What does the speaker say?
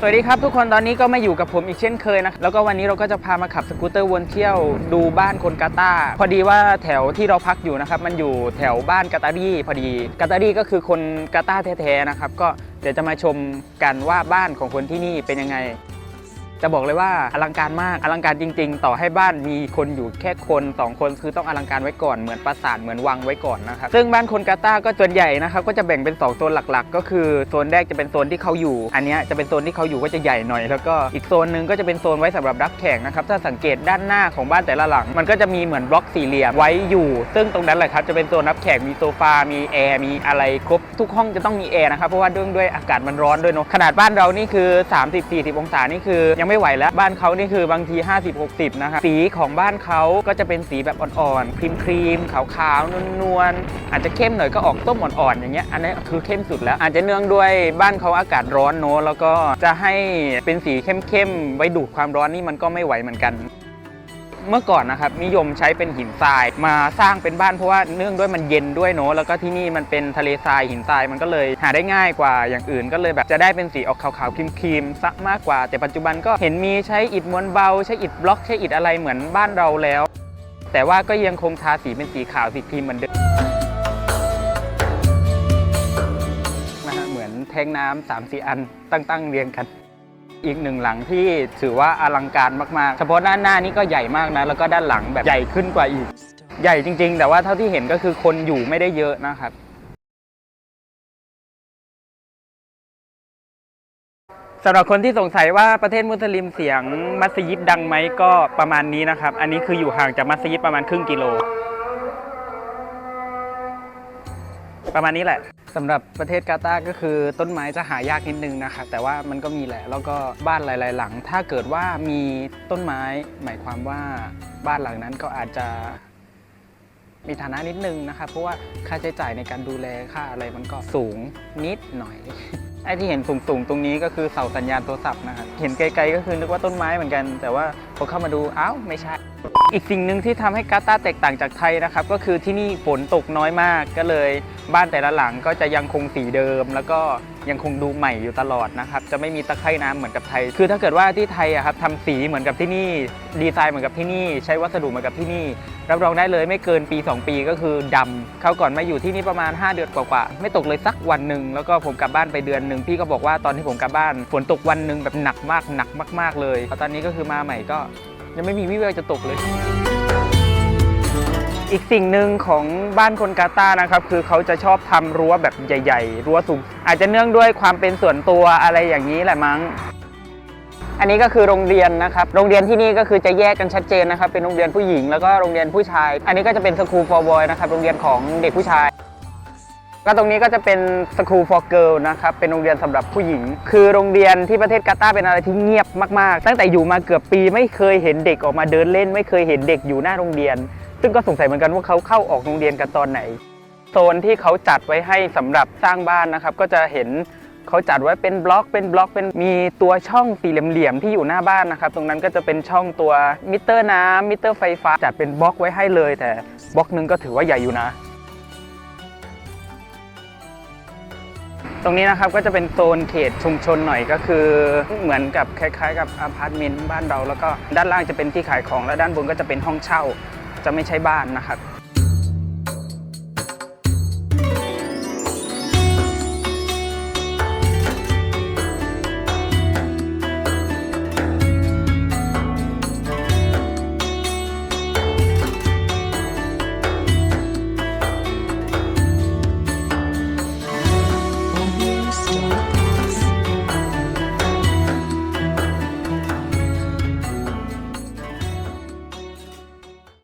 สวัสดีครับทุกคนตอนนี้ก็มาอยู่กับผมอีกเช่นเคยนะแล้วก็วันนี้เราก็จะพามาขับสกูตเตอร์วนเที่ยวดูบ้านคนกาตาพอดีว่าแถวที่เราพักอยู่นะครับมันอยู่แถวบ้านกาตารีพอดีกาตารีก็คือคนกาตาแท้ๆนะครับก็เดี๋ยวจะมาชมกันว่าบ้านของคนที่นี่เป็นยังไง จะบอกเลยว่าอลังการมากอลังการจริง ๆ ต่อให้บ้านมีคนอยู่แค่คนสองคนคือต้องอลังการไว้ก่อนเหมือนปราสาทเหมือนวังไว้ก่อนนะครับซึ่งบ้านคนกาตาก็ส่วนใหญ่นะครับก็จะแบ่งเป็น2โซนหลักๆ ก็คือโซนแรกจะเป็นโซนที่เขาอยู่ อันนี้จะเป็นโซนที่เขาอยู่ก็จะใหญ่หน่อย แล้วก็อีกโซนหนึ่งก็จะเป็นโซนไว้สำหรับรับแขกนะครับถ้าสังเกตด้านหน้าของบ้านแต่ละหลัง มันก็จะมีเหมือนบล็อกสี่เหลี่ยมไว้อยู่ ซึ่งตรงนั้นแหละครับจะเป็นโซนรับแขกมีโซฟา มีแอร์มีอะไรครบทุกห้องจะต้องมีแอร์นะครับเพราะว่าด้วยด้วยอากาศมันร้อนด้วยเนอะขนาดบ้านเรานี่คือ 30-40 องศานี่คือยังไม่ไหวแล้ว บ้านเขานี่คือบางที 50-60 นะครับ สีของบ้านเขาก็จะเป็นสีแบบอ่อนๆ ครีมครีมๆขาวๆ นวลๆ อาจจะเข้มหน่อยก็ออกต้มอ่อนๆ อย่างเงี้ย อันนี้คือเข้มสุดแล้ว อาจจะเนื่องด้วยบ้านเขาอากาศร้อนเนอะแล้วก็จะให้เป็นสีเข้มๆ ไว้ดูดความร้อนนี่มันก็ไม่ไหวเหมือนกัน เมื่อก่อนนะครับนิยมใช้เป็นหินทรายมาสร้างเป็นบ้านเพราะว่าเนื่องด้วยมันเย็นด้วยเนอะแล้วก็ที่นี่มันเป็นทะเลทรายหินทรายมันก็เลยหาได้ง่ายกว่าอย่างอื่น ก็เลยแบบจะได้เป็นสีออกขาวๆครีมๆซะมากกว่า แต่ปัจจุบันก็เห็นมีใช้อิฐมวนเบาใช้อิฐบล็อกใช้อิฐอะไรเหมือนบ้านเราแล้ว แต่ว่าก็ยังคงทาสีเป็นสีขาวสีครีมเหมือนเดิมนะฮะเหมือนแทงน้ำสามสี่อันตั้งๆเรียงกัน อีกหนึ่งหลังที่ถือว่าอลังการมากๆ เฉพาะด้านหน้านี่ก็ใหญ่มากนะ แล้วก็ด้านหลังแบบใหญ่ขึ้นกว่าอีก ใหญ่จริง ๆ แต่ว่าเท่าที่เห็นก็คือคนอยู่ไม่ได้เยอะนะครับ สำหรับคนที่สงสัยว่าประเทศมุสลิมเสียงมัสยิดดังไหมก็ประมาณนี้นะครับ อันนี้คืออยู่ห่างจากมัสยิดประมาณครึ่งกิโล ประมาณนี้แหละ สำหรับประเทศกาตาร์ก็คือต้นไม้จะหายากนิดนึงนะครับแต่ว่ามันก็มีแหละแล้วก็บ้านหลาย ๆ หลัง ถ้าเกิดว่ามีต้นไม้หมายความว่าบ้านหลังนั้นก็อาจจะมีฐานะนิดนึงนะครับเพราะว่าค่าใช้จ่ายในการดูแลค่าอะไรมันก็สูงนิดหน่อยไอ้ที่เห็นสูง ๆ ตรงนี้ก็คือเสาสัญญาณโทรศัพท์นะครับเห็นไกล ๆ ก็คือนึกว่าต้นไม้เหมือนกัน แต่ว่า พอเข้ามาดูอ้าวไม่ใช่ อีกสิ่งหนึ่งที่ทำให้กาตาร์แตกต่างจากไทยนะครับ ก็คือที่นี่ฝนตกน้อยมากก็เลยบ้านแต่ละหลังก็จะยังคงสีเดิม แล้วก็ยังคงดูใหม่อยู่ตลอดนะครับ จะไม่มีตะไคร่น้ำเหมือนกับไทย คือถ้าเกิดว่าที่ไทยอะครับทำสีเหมือนกับที่นี่ ดีไซน์เหมือนกับที่นี่ ใช้วัสดุเหมือนกับที่นี่ รับรองได้เลยไม่เกินปี 2 ปีก็คือดำเขาก่อนมาอยู่ที่นี่ประมาณ 5 เดือนกว่าๆไม่ตกเลยสักวันหนึ่งแล้วก็ผมกลับบ้านไปเดือนหนึ่งพี่ก็บอกว่าตอนที่ผมกลับบ้าน ฝนตกวันหนึ่งแบบหนักมากหนักมาก ๆเลยตอนนี้ก็คือมาใหม่ก็ ยังไม่มีวิแววจะตกเลย อีกสิ่งหนึ่งของบ้านคนกาตานะครับ คือเขาจะชอบทำรั้วแบบใหญ่ ๆ รั้วสูง อาจจะเนื่องด้วยความเป็นส่วนตัวอะไรอย่างนี้แหละมั้ง อันนี้ก็คือโรงเรียนนะครับ โรงเรียนที่นี่ก็คือจะแยกกันชัดเจนนะครับ เป็นโรงเรียนผู้หญิงแล้วก็โรงเรียนผู้ชาย อันนี้ก็จะเป็นสคูล for boy นะครับ โรงเรียนของเด็กผู้ชาย ก็ตรงนี้ก็จะเป็น School for Girl นะครับ เป็นโรงเรียนสำหรับผู้หญิง คือโรงเรียนที่ประเทศกาตาร์เป็นอะไรที่เงียบมากๆ ตั้งแต่อยู่มาเกือบปีไม่เคยเห็นเด็กออกมาเดินเล่น ไม่เคยเห็นเด็กอยู่หน้าโรงเรียน ซึ่งก็สงสัยเหมือนกันว่าเขาเข้าออกโรงเรียนกันตอนไหน โซนที่เขาจัดไว้ให้สำหรับสร้างบ้านนะครับ ก็จะเห็นเขาจัดไว้เป็นบล็อก เป็นบล็อก เป็นมีตัวช่องสี่เหลี่ยมๆที่อยู่หน้าบ้านนะครับ ตรงนั้นก็จะเป็นช่องตัวมิเตอร์น้ำมิเตอร์ไฟฟ้าจัดเป็นบล็อกไว้ให้เลย แต่บล็อกหนึงก็ถือว่าใหญ่อยู่นะ ตรงนี้นะครับก็จะเป็นโซนเขตชุมชนหน่อยก็คือ เหมือนกับคล้ายๆ กับอพาร์ตเมนต์บ้านเรา แล้วก็ด้านล่างจะเป็นที่ขายของและด้านบนก็จะเป็นห้องเช่า จะไม่ใช่บ้านนะครับ